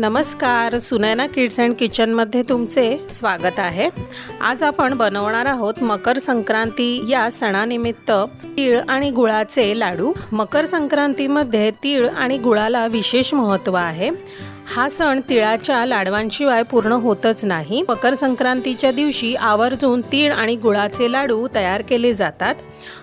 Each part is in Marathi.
नमस्कार सुनैना किड्स अँड किचनमध्ये तुमचे स्वागत आहे. आज आपण बनवणार आहोत मकर संक्रांती या सणानिमित्त तीळ आणि गुळाचे लाडू. मकर संक्रांतीमध्ये तीळ आणि गुळाला विशेष महत्त्व आहे. हा सण तिळाच्या लाडवांशिवाय पूर्ण होतच नाही. मकर संक्रांतीच्या दिवशी आवर्जून तीळ आणि गुळाचे लाडू तयार केले जातात.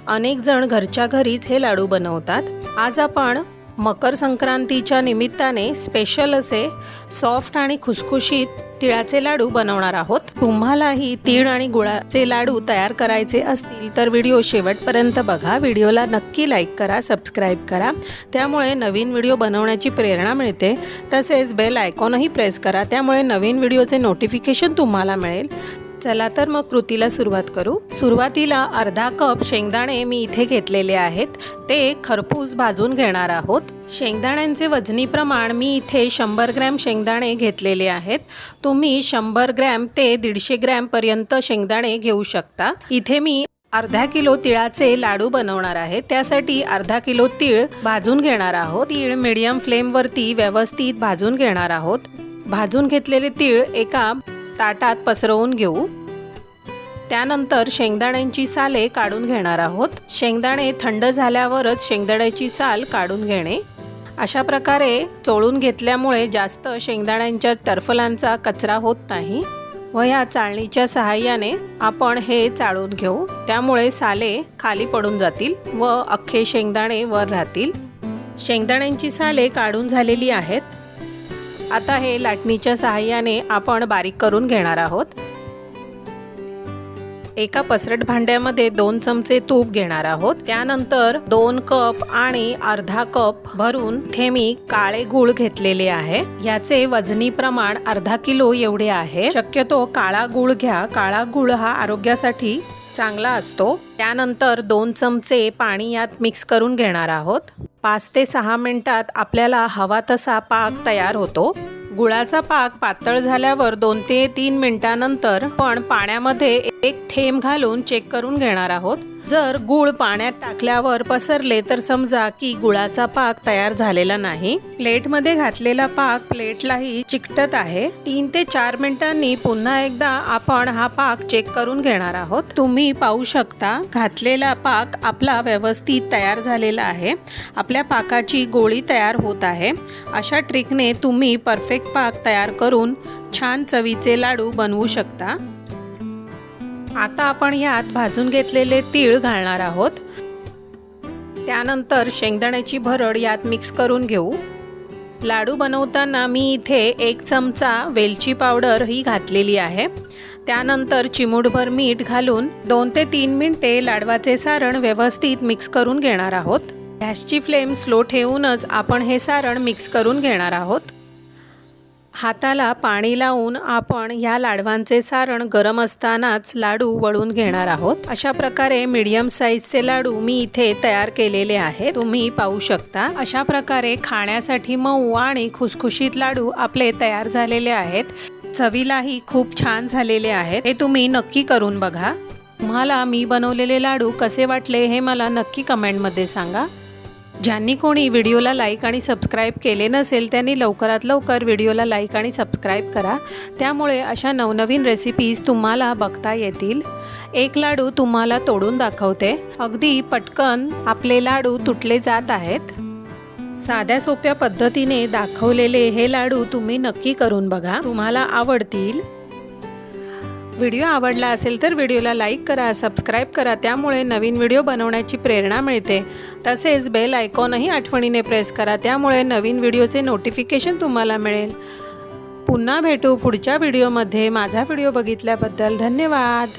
अनेक जण घरच्या घरीच हे लाडू बनवतात. आज आपण मकर संक्रांतीच्या निमित्ताने स्पेशल असे सॉफ्ट आणि खुसखुशीत तिळाचे लाडू बनवणार आहोत. तुम्हालाही तीळ आणि गुळाचे लाडू तयार करायचे असतील तर व्हिडिओ शेवटपर्यंत बघा. व्हिडिओला नक्की लाईक करा सबस्क्राईब करा. त्यामुळे नवीन व्हिडिओ बनवण्याची प्रेरणा मिळते. तसेच बेल आयकॉनही प्रेस करा. त्यामुळे नवीन व्हिडिओचे नोटिफिकेशन तुम्हाला मिळेल. चला तर मग कृतीला सुरुवात करू. सुरुवातीला अर्धा कप शेंगदाणे मी इथे घेतलेले आहेत. ते खरपूस भाजून घेणार आहोत. शेंगदाण्यांचे वजनी प्रमाण मी इथे शंभर ग्रॅम शेंगदाणे घेतलेले आहेत. तुम्ही शंभर ग्रॅम ते दीडशे ग्रॅमपर्यंत शेंगदाणे घेऊ शकता. इथे मी अर्धा किलो तिळाचे लाडू बनवणार आहे. त्यासाठी अर्धा किलो तीळ भाजून घेणार आहोत. तीळ मिडियम फ्लेमवरती व्यवस्थित भाजून घेणार आहोत. भाजून घेतलेले तीळ एका ताटात पसरवून घेऊ. त्यानंतर शेंगदाण्यांची साले काढून घेणार आहोत. शेंगदाणे थंड झाल्यावरच शेंगदाण्याची साल काढून घेणे. अशा प्रकारे चोळून घेतल्यामुळे जास्त शेंगदाण्यांच्या टरफलांचा कचरा होत नाही व ह्या चाळणीच्या सहाय्याने आपण हे चाळून घेऊ. त्यामुळे साले खाली पडून जातील व अख्खे शेंगदाणे वर राहतील. शेंगदाण्यांची साले काढून झालेली आहेत. आता हे लाटणीच्या सहाय्याने आपण बारीक करून घेणार आहोत. एका पसरट भांड्यामध्ये दोन चमचे तूप घेणार आहोत. त्यानंतर दोन कप आणि अर्धा कप भरून थेमी काळे गुळ घेतलेले आहे. याचे वजनी प्रमाण अर्धा किलो एवढे आहे. शक्यतो काळा गुळ घ्या. काळा गुळ हा आरोग्यासाठी चांगला असतो. त्यानंतर दोन चमचे पाणी यात मिक्स करून घेणार आहोत. पाच ते सहा मिनटात आपल्याला हवा तसा पाक तयार होतो. गुळाचा पाक पातळ झाल्यावर दोन ते तीन मिनटानंतर पण पाण्यामध्ये एक थेंब घालून चेक करून घेणार आहोत. जर गुळ पाण्यात टाकल्यावर पसरले तर समजा की गुळाचा पाक तयार झालेला नाही. प्लेटमध्ये घातलेला पाक प्लेटलाही चिकटत आहे. तीन ते चार मिनिटांनी पुन्हा एकदा आपण हा पाक चेक करून घेणार आहोत. तुम्ही पाहू शकता घातलेला पाक आपला व्यवस्थित तयार झालेला आहे. आपल्या पाकाची गोळी तयार होत आहे. अशा ट्रिकने तुम्ही परफेक्ट पाक तयार करून छान चवीचे लाडू बनवू शकता. आता आपण यात भाजून घेतलेले तीळ घालणार आहोत. त्यानंतर शेंगदाण्याची भरड यात मिक्स करून घेऊ. लाडू बनवताना मी इथे एक चमचा वेलची पावडर ही घातलेली आहे. त्यानंतर चिमूटभर मीठ घालून दोन ते तीन मिनटे लाडवाचे सारण व्यवस्थित मिक्स करून घेणार आहोत. गॅसची फ्लेम स्लो ठेवूनच आपण हे सारण मिक्स करून घेणार आहोत. हाताला पाणी लावून आपण ह्या लाडवांचे सारण गरम असतानाच लाडू वळून घेणार आहोत. अशा प्रकारे मीडियम साईजचे लाडू मी इथे तयार केलेले आहे तुम्ही पाहू शकता. अशा प्रकारे खाण्यासाठी मऊ आणि खुसखुशीत लाडू आपले तयार झालेले आहेत. चवीलाही खूप छान झालेले आहेत. हे तुम्ही नक्की करून बघा. तुम्हाला मी बनवलेले लाडू कसे वाटले हे मला नक्की कमेंटमध्ये सांगा. ज्यांनी कोणी व्हिडिओला लाईक आणि सबस्क्राईब केले नसेल त्यांनी लवकरात लवकर व्हिडिओला लाईक आणि सबस्क्राईब करा. त्यामुळे अशा नवनवीन रेसिपीज तुम्हाला बघता येतील. एक लाडू तुम्हाला तोडून दाखवते. अगदी पटकन आपले लाडू तुटले जात आहेत. साध्या सोप्या पद्धतीने दाखवलेले हे लाडू तुम्ही नक्की करून बघा. तुम्हाला आवडतील. व्हिडिओ आवडला असेल तर व्हिडिओला लाईक करा सबस्क्राईब करा त्यामुळे नवीन व्हिडिओ बनवण्याची प्रेरणा मिळते. तसेच बेल आयकॉनही आठवणीने प्रेस करा त्यामुळे नवीन व्हिडिओचे नोटिफिकेशन तुम्हाला मिळेल. पुन्हा भेटू पुढच्या व्हिडिओमध्ये. माझा व्हिडिओ बघितल्याबद्दल धन्यवाद.